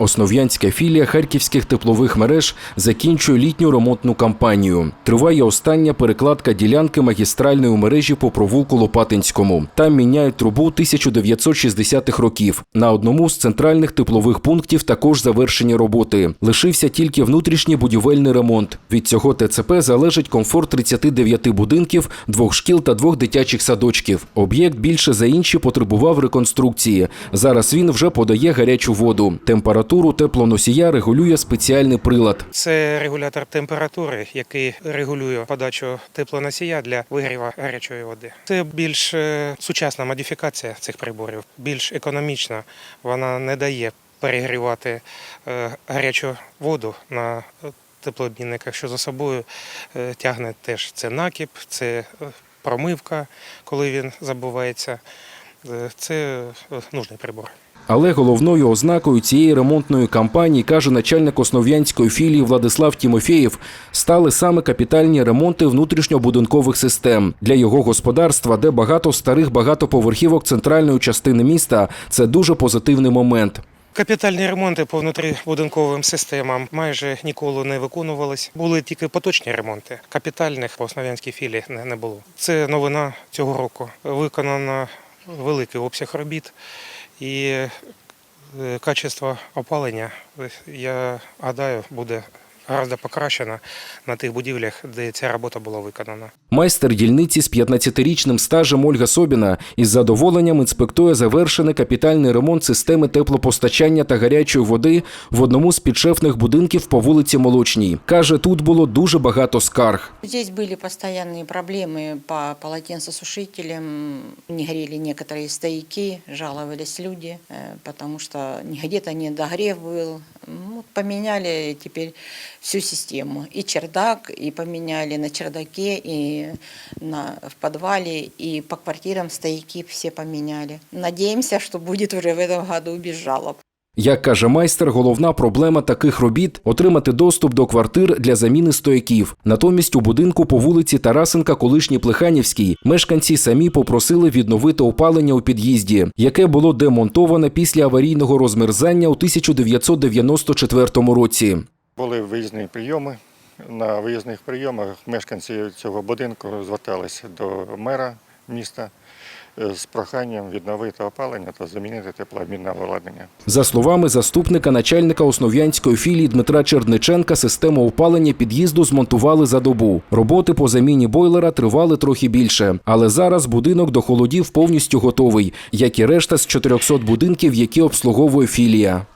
Основ'янська філія харківських теплових мереж закінчує літню ремонтну кампанію. Триває остання перекладка ділянки магістральної мережі по провулку Лопатинському. Там міняють трубу 1960-х років. На одному з центральних теплових пунктів також завершені роботи. Лишився тільки внутрішній будівельний ремонт. Від цього ТЦП залежить комфорт 39 будинків, двох шкіл та двох дитячих садочків. Об'єкт більше за інші потребував реконструкції. Зараз він вже подає гарячу воду. Температуру теплоносія регулює спеціальний прилад. Це регулятор температури, який регулює подачу теплоносія для вигріву гарячої води. Це більш е, сучасна модифікація цих приборів, більш економічна. Вона не дає перегрівати е, гарячу воду на теплообмінниках, що за собою е, тягне теж це накіп, це промивка, коли він забувається. Е, Це е, нужний прибор. Але головною ознакою цієї ремонтної кампанії, каже начальник основ'янської філії Владислав Тімофєєв, стали саме капітальні ремонти внутрішньобудинкових систем. Для його господарства, де багато старих багатоповерхівок центральної частини міста, це дуже позитивний момент. Капітальні ремонти по внутрібудинковим системам майже ніколи не виконувались. Були тільки поточні ремонти. Капітальних по основ'янській філії не, не було. Це новина цього року. Виконано великий обсяг робіт. І е, качество опалення, е, я гадаю, буде гораздо покращено на тих будівлях, де ця робота була виконана. Майстер дільниці з 15-річним стажем Ольга Собіна із задоволенням інспектує завершений капітальний ремонт системи теплопостачання та гарячої води в одному з підшефних будинків по вулиці Молочній. Каже, тут було дуже багато скарг. Здесь были постоянные проблемы по полотенцесушителям. Не горели некоторые стояки, жаловались люди, э, потому что где-то недогрев был. Ну, поменяли теперь всю систему. И чердак, и поменяли на чердаке, и на, в подвале, и по квартирам стояки все поменяли. Надеемся, что будет уже в этом году без жалоб. Як каже майстер, головна проблема таких робіт отримати доступ до квартир для заміни стояків. Натомість у будинку по вулиці Тарасенка, колишній Плеханівській, мешканці самі попросили відновити опалення у під'їзді, яке було демонтоване після аварійного розмерзання у 1994 році. Були виїзні прийоми. На виїзних прийомах мешканці цього будинку зверталися до мера міста з проханням відновити опалення та замінити теплообмінне обладнання. За словами заступника начальника основ'янської філії Дмитра Черниченка, систему опалення під'їзду змонтували за добу. Роботи по заміні бойлера тривали трохи більше, але зараз будинок до холодів повністю готовий, як і решта з 400 будинків, які обслуговує філія.